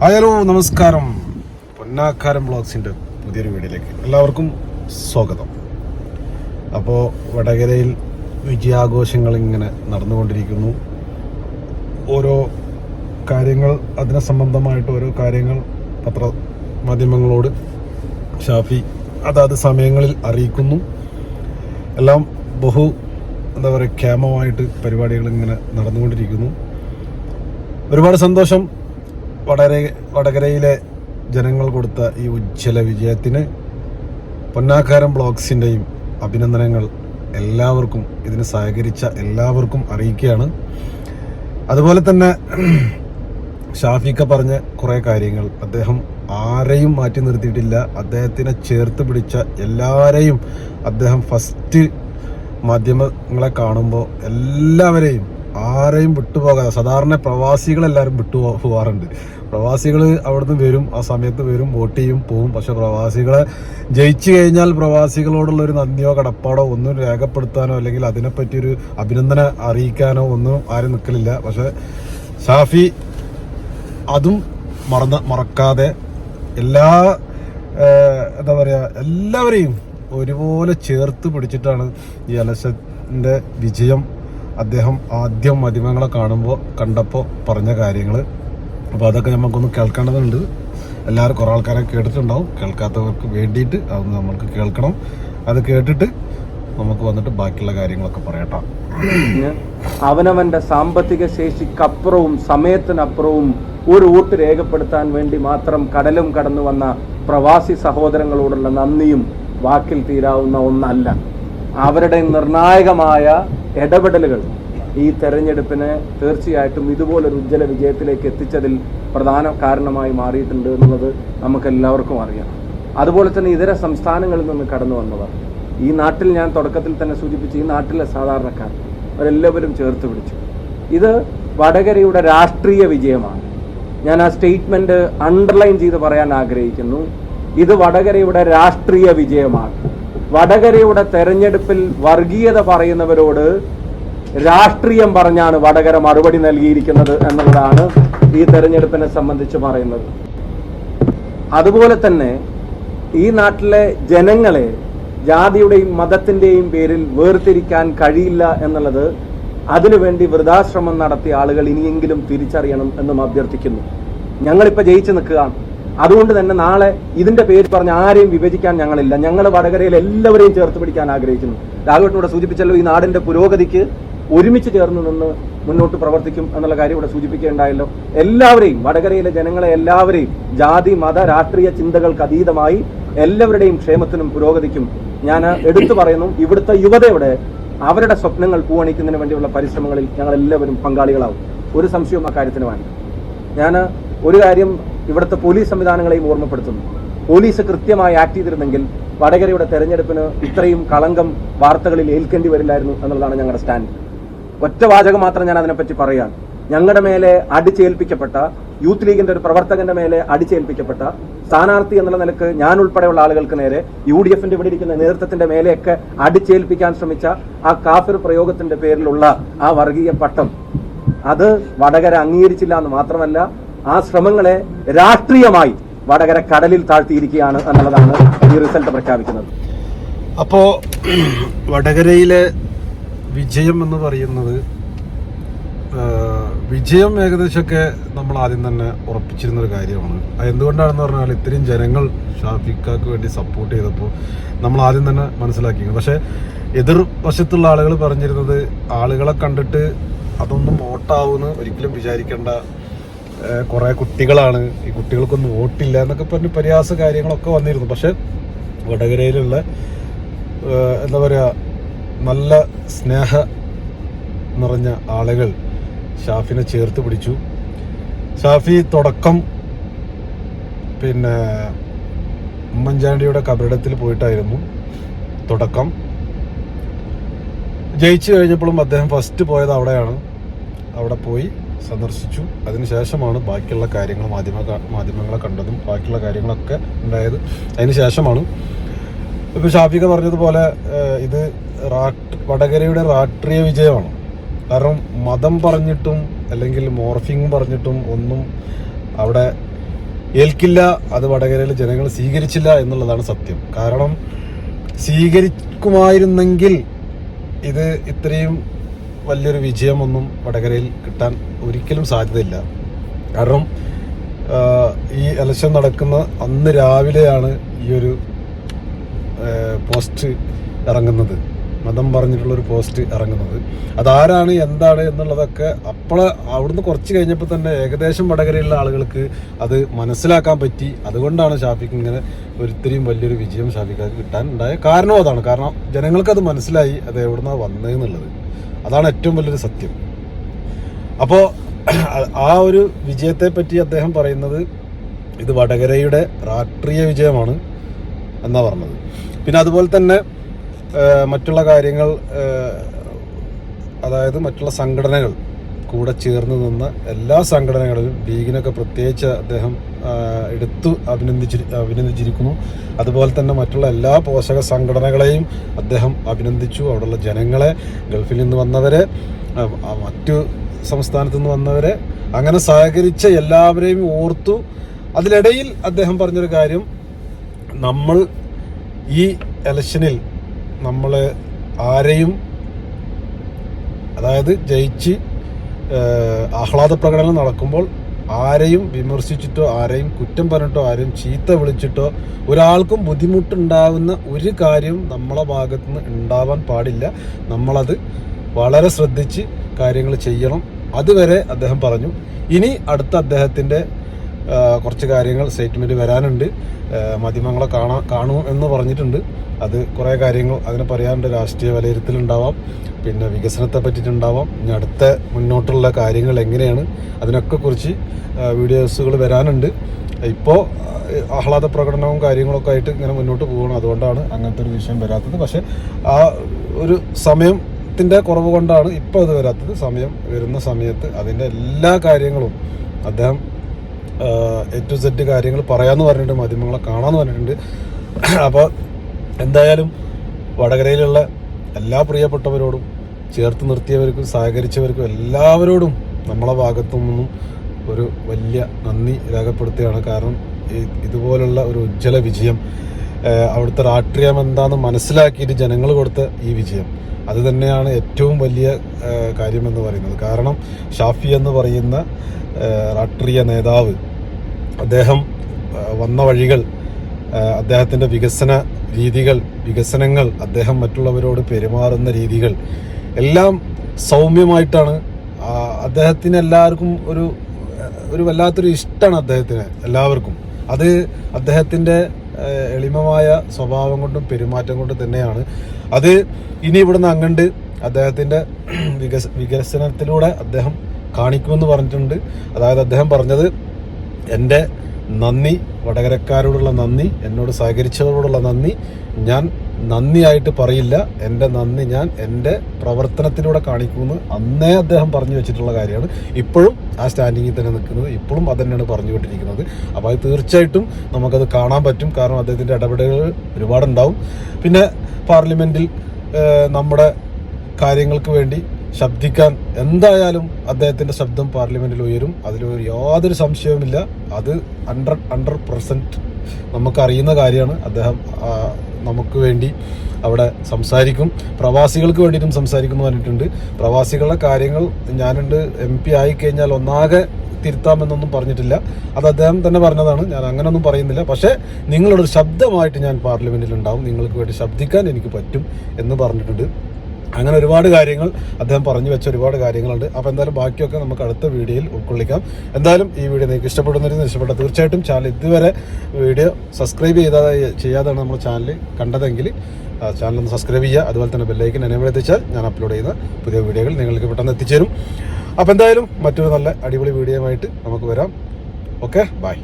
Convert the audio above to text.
Hello നമസ്കാരം. പൊന്നാക്കാരം ബ്ലോഗ്സിന്റെ പുതിയൊരു വീഡിയോയിലേക്ക് എല്ലാവർക്കും സ്വാഗതം. അപ്പോൾ വടകരയിൽ വിജയാഘോഷങ്ങൾ ഇങ്ങനെ നടന്നുകൊണ്ടിരിക്കുന്നു. ഓരോ കാര്യങ്ങൾ അതിനെ സംബന്ധമായിട്ട് ഓരോ കാര്യങ്ങൾ പത്ര മാധ്യമങ്ങളോട് ഷാഫി അതാത് സമയങ്ങളിൽ അറിയിക്കുന്നു. എല്ലാം ബഹു എന്താ പറയുക ക്ഷേമമായിട്ട് പരിപാടികൾ ഇങ്ങനെ നടന്നുകൊണ്ടിരിക്കുന്നു. ഒരുപാട് സന്തോഷം. വടകര വടകരയിലെ ജനങ്ങൾ കൊടുത്ത ഈ ഉജ്ജ്വല വിജയത്തിന് പൊന്നാക്കാരം ബ്ലോഗ്സിന്റെയും അഭിനന്ദനങ്ങൾ എല്ലാവർക്കും ഇതിന് സഹകരിച്ച എല്ലാവർക്കും അറിയിക്കുകയാണ്. അതുപോലെ തന്നെ ഷാഫിക്ക പറഞ്ഞ കുറേ കാര്യങ്ങൾ. അദ്ദേഹം ആരെയും മാറ്റി നിർത്തിയിട്ടില്ല. അദ്ദേഹത്തിനെ ചേർത്ത് പിടിച്ച എല്ലാവരെയും അദ്ദേഹം ഫസ്റ്റ് മാധ്യമങ്ങളെ കാണുമ്പോൾ എല്ലാവരെയും ആരെയും വിട്ടുപോകാതെ സാധാരണ പ്രവാസികളെല്ലാവരും വിട്ടു പോകാറുണ്ട് പ്രവാസികൾ അവിടുന്ന് വരും ആ സമയത്ത് വരും വോട്ട് ചെയ്യും പോവും. പക്ഷെ പ്രവാസികളെ ജയിച്ചു കഴിഞ്ഞാൽ പ്രവാസികളോടുള്ള ഒരു നന്ദിയോ കടപ്പാടോ ഒന്നും രേഖപ്പെടുത്താനോ അല്ലെങ്കിൽ അതിനെപ്പറ്റിയൊരു അഭിനന്ദനം അറിയിക്കാനോ ഒന്നും ആരും നിൽക്കലില്ല. പക്ഷെ ഷാഫി അതും മറന്ന മറക്കാതെ എല്ലാ എന്താ പറയുക എല്ലാവരെയും ഒരുപോലെ ചേർത്ത് പിടിച്ചിട്ടാണ് ഈ അലസന്റെ വിജയം അദ്ദേഹം ആദ്യം മാധ്യമങ്ങളെ കാണുമ്പോൾ കണ്ടപ്പോൾ പറഞ്ഞ കാര്യങ്ങൾ അപ്പോൾ അതൊക്കെ നമുക്കൊന്ന് കേൾക്കേണ്ടതുണ്ട്. എല്ലാവരും കുറേ ആൾക്കാരെ കേട്ടിട്ടുണ്ടാവും. കേൾക്കാത്തവർക്ക് വേണ്ടിയിട്ട് അതൊന്ന് നമ്മൾക്ക് കേൾക്കണം. അത് കേട്ടിട്ട് നമുക്ക് വന്നിട്ട് ബാക്കിയുള്ള കാര്യങ്ങളൊക്കെ പറയട്ടെ. അവനവന്റെ സാമ്പത്തിക ശേഷിക്കപ്പുറവും സമയത്തിനപ്പുറവും ഒരു വോട്ട് രേഖപ്പെടുത്താൻ വേണ്ടി മാത്രം കടലും കടന്നു വന്ന പ്രവാസി സഹോദരങ്ങളോടുള്ള നന്ദിയും വാക്കിൽ തീരാവുന്ന ഒന്നല്ല. അവരുടെ നിർണായകമായ ഇടപെടലുകൾ ഈ തെരഞ്ഞെടുപ്പിനെ തീർച്ചയായിട്ടും ഇതുപോലൊരു ഉജ്ജ്വല വിജയത്തിലേക്ക് എത്തിച്ചതിൽ പ്രധാന കാരണമായി മാറിയിട്ടുണ്ട് എന്നുള്ളത് നമുക്കെല്ലാവർക്കും അറിയാം. അതുപോലെ തന്നെ ഇതര സംസ്ഥാനങ്ങളിൽ നിന്ന് കടന്നു വന്നവർ ഈ നാട്ടിൽ ഞാൻ തുടക്കത്തിൽ തന്നെ സൂചിപ്പിച്ച ഈ നാട്ടിലെ സാധാരണക്കാർ അവരെല്ലാവരും ചേർത്ത് പിടിച്ചു. ഇത് വടകരയുടെ രാഷ്ട്രീയ വിജയമാണ്. ഞാൻ ആ സ്റ്റേറ്റ്മെന്റ് അണ്ടർലൈൻ ചെയ്ത് പറയാൻ ആഗ്രഹിക്കുന്നു. ഇത് വടകരയുടെ രാഷ്ട്രീയ വിജയമാണ്. വടകരയുടെ തെരഞ്ഞെടുപ്പിൽ വർഗീയത പറയുന്നവരോട് രാഷ്ട്രീയം പറഞ്ഞാണ് വടകര മറുപടി നൽകിയിരിക്കുന്നത് എന്നുള്ളതാണ് ഈ തെരഞ്ഞെടുപ്പിനെ സംബന്ധിച്ച് പറയുന്നത്. അതുപോലെ തന്നെ ഈ നാട്ടിലെ ജനങ്ങളെ ജാതിയുടെയും മതത്തിന്റെയും പേരിൽ വേർതിരിക്കാൻ കഴിയില്ല എന്നുള്ളത് അതിനുവേണ്ടി വൃതാശ്രമം നടത്തിയ ആളുകൾ ഇനിയെങ്കിലും തിരിച്ചറിയണം എന്നും അഭ്യർത്ഥിക്കുന്നു. ഞങ്ങളിപ്പോ ജയിച്ചു നിൽക്കുകയാണ് അതുകൊണ്ട് തന്നെ നാളെ ഇതിന്റെ പേര് പറഞ്ഞ് ആരെയും വിഭജിക്കാൻ ഞങ്ങളില്ല. ഞങ്ങൾ വടകരയിൽ എല്ലാവരെയും ചേർത്ത് പിടിക്കാൻ ആഗ്രഹിക്കുന്നു. രാഘവട്ടിനോട് സൂചിപ്പിച്ചല്ലോ ഈ നാടിന്റെ പുരോഗതിക്ക് ഒരുമിച്ച് ചേർന്ന് നിന്ന് മുന്നോട്ട് പ്രവർത്തിക്കും എന്നുള്ള കാര്യം ഇവിടെ സൂചിപ്പിക്കുകയുണ്ടായല്ലോ. എല്ലാവരെയും വടകരയിലെ ജനങ്ങളെ എല്ലാവരെയും ജാതി മത രാഷ്ട്രീയ ചിന്തകൾക്ക് അതീതമായി എല്ലാവരുടെയും ക്ഷേമത്തിനും പുരോഗതിക്കും ഞാൻ എടുത്തു പറയുന്നു. ഇവിടുത്തെ യുവതയുടെ അവരുടെ സ്വപ്നങ്ങൾ പൂവണിക്കുന്നതിന് വേണ്ടിയുള്ള പരിശ്രമങ്ങളിൽ ഞങ്ങൾ എല്ലാവരും പങ്കാളികളാവും. ഒരു സംശയവും അക്കാര്യത്തിന് വേണ്ട. ഞാൻ ഒരു കാര്യം ഇവിടുത്തെ പോലീസ് സംവിധാനങ്ങളെയും ഓർമ്മപ്പെടുത്തുന്നു. പോലീസ് കൃത്യമായി ആക്ട് ചെയ്തിരുന്നെങ്കിൽ വടകരയുടെ തെരഞ്ഞെടുപ്പിന് ഇത്രയും കളങ്കം വാർത്തകളിൽ ഏൽക്കേണ്ടി വരില്ലായിരുന്നു എന്നുള്ളതാണ് ഞങ്ങളുടെ സ്റ്റാൻഡ്. ഒറ്റ വാചകം മാത്രം ഞാൻ അതിനെപ്പറ്റി പറയാം ഞങ്ങളുടെ മേലെ അടിച്ചേൽപ്പിക്കപ്പെട്ട യൂത്ത് ലീഗിന്റെ ഒരു പ്രവർത്തകന്റെ മേലെ അടിച്ചേൽപ്പിക്കപ്പെട്ട സ്ഥാനാർത്ഥി എന്നുള്ള നിലയ്ക്ക് ഞാൻ ഉൾപ്പെടെയുള്ള ആളുകൾക്ക് നേരെ യു ഡി എഫിന്റെ ഇവിടെ ഇരിക്കുന്ന നേതൃത്വത്തിന്റെ മേലെയൊക്കെ അടിച്ചേൽപ്പിക്കാൻ ശ്രമിച്ച ആ കാഫിർ പ്രയോഗത്തിന്റെ പേരിലുള്ള ആ വർഗീയ പട്ടം അത് വടകര അംഗീകരിച്ചില്ല എന്ന് മാത്രമല്ല ആ ശ്രമങ്ങളെ രാഷ്ട്രീയമായി വടകര കടലിൽ താഴ്ത്തിയിരിക്കുകയാണ് എന്നുള്ളതാണ് ഈ റിസൾട്ട് പ്രഖ്യാപിക്കുന്നത്. അപ്പോ വടകരയിലെ വിജയം എന്ന് പറയുന്നത് വിജയം ഏകദേശമൊക്കെ നമ്മൾ ആദ്യം തന്നെ ഉറപ്പിച്ചിരുന്ന ഒരു കാര്യമാണ് എന്തുകൊണ്ടാണെന്ന് പറഞ്ഞാൽ ഇത്രയും ജനങ്ങൾ ഷാഫിക്കാക്ക് വേണ്ടി സപ്പോർട്ട് ചെയ്തപ്പോൾ നമ്മൾ ആദ്യം തന്നെ മനസ്സിലാക്കി പക്ഷെ എതിർ വശത്തുള്ള ആളുകൾ പറഞ്ഞിരുന്നത് ആളുകളെ കണ്ടിട്ട് അതൊന്നും വോട്ടാവുമെന്ന് ഒരിക്കലും വിചാരിക്കേണ്ട കുറെ കുട്ടികളാണ്. ഈ കുട്ടികൾക്കൊന്നും വോട്ടില്ല എന്നൊക്കെ പറഞ്ഞ് പരിഹാസ കാര്യങ്ങളൊക്കെ വന്നിരുന്നു. പക്ഷെ വടകരയിലുള്ള എന്താ പറയുക നല്ല സ്നേഹ നിറഞ്ഞ ആളുകൾ ഷാഫിനെ ചേർത്ത് പിടിച്ചു. ഷാഫി തുടക്കം പിന്നെ ഉമ്മൻചാണ്ടിയുടെ കബറിടത്തിൽ പോയിട്ടായിരുന്നു തുടക്കം. ജയിച്ചു കഴിഞ്ഞപ്പോഴും അദ്ദേഹം ഫസ്റ്റ് പോയത് അവിടെയാണ്. അവിടെ പോയി സന്ദർശിച്ചു. അതിനുശേഷമാണ് ബാക്കിയുള്ള കാര്യങ്ങൾ മാധ്യമ മാധ്യമങ്ങളെ കണ്ടതും ബാക്കിയുള്ള കാര്യങ്ങളൊക്കെ ഉണ്ടായത്. അതിന് ശേഷമാണ് ഇപ്പൊ ഷാഫിക പറഞ്ഞതുപോലെ ഇത് വടകരയുടെ രാഷ്ട്രീയ വിജയമാണ്. കാരണം മതം പറഞ്ഞിട്ടും അല്ലെങ്കിൽ മോർഫിംഗ് പറഞ്ഞിട്ടും ഒന്നും അവിടെ ഏൽക്കില്ല അത് വടകരയിൽ ജനങ്ങൾ സ്വീകരിച്ചില്ല എന്നുള്ളതാണ് സത്യം. കാരണം സ്വീകരിക്കുമായിരുന്നെങ്കിൽ ഇത് ഇത്രയും വലിയൊരു വിജയമൊന്നും വടകരയിൽ കിട്ടാൻ ഒരിക്കലും സാധ്യതയില്ല. കാരണം ഈ ഇലക്ഷൻ നടക്കുന്ന അന്ന് രാവിലെയാണ് ഈ ഒരു പോസ്റ്റ് ഇറങ്ങുന്നത്. മതം പറഞ്ഞിട്ടുള്ളൊരു പോസ്റ്റ് ഇറങ്ങുന്നത്. അതാരാണ് എന്താണ് എന്നുള്ളതൊക്കെ അപ്പോൾ അവിടുന്ന് കുറച്ച് കഴിഞ്ഞപ്പോൾ തന്നെ ഏകദേശം വടകരയിലുള്ള ആളുകൾക്ക് അത് മനസ്സിലാക്കാൻ പറ്റി. അതുകൊണ്ടാണ് ഷാഫിക്ക് ഇങ്ങനെ ഒരിത്തിരിയും വലിയൊരു വിജയം ഷാഫിക്കാർക്ക് കിട്ടാൻ ഉണ്ടായ കാരണം അതാണ്. കാരണം ജനങ്ങൾക്കത് മനസ്സിലായി അത് എവിടുന്നാണ് വന്നതെന്നുള്ളത് അതാണ് ഏറ്റവും വലിയൊരു സത്യം. അപ്പോൾ ആ ഒരു വിജയത്തെ പറ്റി അദ്ദേഹം പറയുന്നത് ഇത് വടകരയുടെ രാഷ്ട്രീയ വിജയമാണ് എന്നാണ് പറഞ്ഞത്. പിന്നെ അതുപോലെ തന്നെ മറ്റുള്ള കാര്യങ്ങൾ അതായത് മറ്റുള്ള സംഘടനകൾ കൂടെ ചേർന്ന് നിന്ന എല്ലാ സംഘടനകളിലും ലീഗിനൊക്കെ പ്രത്യേകിച്ച് അദ്ദേഹം എടുത്തു അഭിനന്ദിച്ചി അഭിനന്ദിച്ചിരിക്കുന്നു. അതുപോലെ തന്നെ മറ്റുള്ള എല്ലാ പോഷക സംഘടനകളെയും അദ്ദേഹം അഭിനന്ദിച്ചു. അവിടെയുള്ള ജനങ്ങളെ ഗൾഫിൽ നിന്ന് വന്നവരെ മറ്റു സംസ്ഥാനത്തു നിന്ന് വന്നവരെ അങ്ങനെ സഹകരിച്ച എല്ലാവരെയും ഓർത്തു. അതിനിടയിൽ അദ്ദേഹം പറഞ്ഞൊരു കാര്യം നമ്മൾ ഈ ഇലക്ഷനിൽ നമ്മൾ ആരെയും അതായത് ജയിച്ച് ആഹ്ലാദ പ്രകടനം നടക്കുമ്പോൾ ആരെയും വിമർശിച്ചിട്ടോ ആരെയും കുറ്റം പറഞ്ഞിട്ടോ ആരെയും ചീത്ത വിളിച്ചിട്ടോ ഒരാൾക്കും ബുദ്ധിമുട്ടുണ്ടാകുന്ന ഒരു കാര്യവും നമ്മളെ ഭാഗത്തു നിന്ന് ഉണ്ടാവാൻ പാടില്ല. നമ്മളത് വളരെ ശ്രദ്ധിച്ച് കാര്യങ്ങൾ ചെയ്യണം. അതുവരെ അദ്ദേഹം പറഞ്ഞു. ഇനി അടുത്ത അദ്ദേഹത്തിന്റെ കുറച്ച് കാര്യങ്ങൾ സ്റ്റേറ്റ്മെന്റ് വരാനുണ്ട്. മാധ്യമങ്ങളെ കാണാ കാണൂ എന്ന് പറഞ്ഞിട്ടുണ്ട്. അത് കുറേ കാര്യങ്ങൾ അതിനെ പറയാനുണ്ട്. രാഷ്ട്രീയ വിലയിരുത്തലുണ്ടാവാം. പിന്നെ വികസനത്തെ പറ്റിയിട്ടുണ്ടാവാം. ഇനി അടുത്ത മുന്നോട്ടുള്ള കാര്യങ്ങൾ എങ്ങനെയാണ് അതിനൊക്കെ കുറിച്ച് വീഡിയോസുകൾ വരാനുണ്ട്. ഇപ്പോൾ ആഹ്ലാദ പ്രകടനവും കാര്യങ്ങളൊക്കെ ആയിട്ട് ഇങ്ങനെ മുന്നോട്ട് പോകണം അതുകൊണ്ടാണ് അങ്ങനത്തെ ഒരു വിഷയം വരാത്തത്. പക്ഷേ ആ ഒരു സമയം സമയത്തിന്റെ കുറവ് കൊണ്ടാണ് ഇപ്പോൾ അത് വരാത്തത്. സമയം വരുന്ന സമയത്ത് അതിന്റെ എല്ലാ കാര്യങ്ങളും അദ്ദേഹം എ ടു സെറ്റ് കാര്യങ്ങൾ പറയാമെന്ന് പറഞ്ഞിട്ടുണ്ട് മാധ്യമങ്ങളെ കാണാമെന്ന് പറഞ്ഞിട്ടുണ്ട്. അപ്പോൾ എന്തായാലും വടകരയിലുള്ള എല്ലാ പ്രിയപ്പെട്ടവരോടും ചേർത്ത് നിർത്തിയവർക്കും സഹകരിച്ചവർക്കും എല്ലാവരോടും നമ്മളെ ഭാഗത്തു നിന്നും ഒരു വലിയ നന്ദി രേഖപ്പെടുത്തുകയാണ്. കാരണം ഇതുപോലുള്ള ഒരു ഉജ്ജ്വല വിജയം അവിടുത്തെ രാഷ്ട്രീയം എന്താണെന്ന് മനസ്സിലാക്കിയിട്ട് ജനങ്ങൾ കൊടുത്ത ഈ വിജയം അത് തന്നെയാണ് ഏറ്റവും വലിയ കാര്യമെന്ന് പറയുന്നത്. കാരണം ഷാഫി എന്ന് പറയുന്ന രാഷ്ട്രീയ നേതാവ്. അദ്ദേഹം വന്ന വഴികൾ അദ്ദേഹത്തിന്റെ വികസന രീതികൾ വികസനങ്ങൾ അദ്ദേഹം മറ്റുള്ളവരോട് പെരുമാറുന്ന രീതികൾ എല്ലാം സൗമ്യമായിട്ടാണ്. അദ്ദേഹത്തിന് എല്ലാവർക്കും ഒരു ഒരു വല്ലാത്തൊരു ഇഷ്ടമാണ് അദ്ദേഹത്തിന് എല്ലാവർക്കും. അത് അദ്ദേഹത്തിന്റെ എളിമമായ സ്വഭാവം കൊണ്ടും പെരുമാറ്റം കൊണ്ടും തന്നെയാണ്. അത് ഇനി ഇവിടുന്ന് അങ്ങണ്ട് അദ്ദേഹത്തിന്റെ വികസ വികസനത്തിലൂടെ അദ്ദേഹം കാണിക്കുമെന്ന് പറഞ്ഞിട്ടുണ്ട്. അതായത് അദ്ദേഹം പറഞ്ഞത് എന്റെ നന്ദി വടകരക്കാരോടുള്ള നന്ദി എന്നോട് സഹകരിച്ചവരോടുള്ള നന്ദി. ഞാൻ നന്ദിയായിട്ട് പറയില്ല. എന്റെ നന്ദി ഞാൻ എന്റെ പ്രവർത്തനത്തിലൂടെ കാണിക്കുമെന്ന് അന്നേ അദ്ദേഹം പറഞ്ഞു വെച്ചിട്ടുള്ള കാര്യമാണ്. ഇപ്പോഴും ആ സ്റ്റാൻഡിങ്ങിൽ തന്നെ നിൽക്കുന്നത് ഇപ്പോഴും അത് തന്നെയാണ് പറഞ്ഞുകൊണ്ടിരിക്കുന്നത്. അപ്പോൾ അത് തീർച്ചയായിട്ടും നമുക്കത് കാണാൻ പറ്റും. കാരണം അദ്ദേഹത്തിന്റെ ഇടപെടലുകൾ ഒരുപാടുണ്ടാവും. പിന്നെ പാർലമെന്റിൽ നമ്മുടെ കാര്യങ്ങൾക്ക് വേണ്ടി ശബ്ദിക്കാൻ എന്തായാലും അദ്ദേഹത്തിന്റെ ശബ്ദം പാർലമെന്റിൽ ഉയരും. അതിൽ യാതൊരു സംശയവുമില്ല. അത് ഹൺഡ്രഡ് ഹൺഡ്രഡ് പെർസെന്റ് നമുക്കറിയുന്ന കാര്യമാണ്. അദ്ദേഹം നമുക്ക് വേണ്ടി അവിടെ സംസാരിക്കും. പ്രവാസികൾക്ക് വേണ്ടിയിട്ടും സംസാരിക്കുന്നു പറഞ്ഞിട്ടുണ്ട്. പ്രവാസികളുടെ കാര്യങ്ങൾ ഞാനുണ്ട് എം പി ആയിക്കഴിഞ്ഞാൽ ഒന്നാകെ തിരുത്താമെന്നൊന്നും പറഞ്ഞിട്ടില്ല. അത് അദ്ദേഹം തന്നെ പറഞ്ഞതാണ്. ഞാൻ അങ്ങനെയൊന്നും പറയുന്നില്ല. പക്ഷേ നിങ്ങളുടെ ഒരു ശബ്ദമായിട്ട് ഞാൻ പാർലമെന്റിൽ ഉണ്ടാവും. നിങ്ങൾക്ക് വേണ്ടി ശബ്ദിക്കാൻ എനിക്ക് പറ്റും എന്ന് പറഞ്ഞിട്ടുണ്ട്. അങ്ങനെ ഒരുപാട് കാര്യങ്ങൾ അദ്ദേഹം പറഞ്ഞു വെച്ച ഒരുപാട് കാര്യങ്ങളുണ്ട്. അപ്പോൾ എന്തായാലും ബാക്കിയൊക്കെ നമുക്ക് അടുത്ത വീഡിയോയിൽ ഉൾക്കൊള്ളിക്കാം. എന്തായാലും ഈ വീഡിയോ നിങ്ങൾക്ക് ഇഷ്ടപ്പെടുന്നതിന് ഇഷ്ടപ്പെട്ട തീർച്ചയായിട്ടും ചാനൽ ഇതുവരെ വീഡിയോ സബ്സ്ക്രൈബ് ചെയ്താതെ ചെയ്യാതാണ് നമ്മുടെ ചാനൽ കണ്ടതെങ്കിൽ ചാനൽ ഒന്ന് സബ്സ്ക്രൈബ് ചെയ്യുക. അതുപോലെ തന്നെ ബെല്ലൈക്കൻ എനേബിൾ ഞാൻ അപ്ലോഡ് ചെയ്യുന്ന പുതിയ വീഡിയോകൾ നിങ്ങൾക്ക് പെട്ടെന്ന് എത്തിച്ചേരും. അപ്പോൾ എന്തായാലും മറ്റൊരു നല്ല അടിപൊളി വീഡിയോ നമുക്ക് വരാം. Okay bye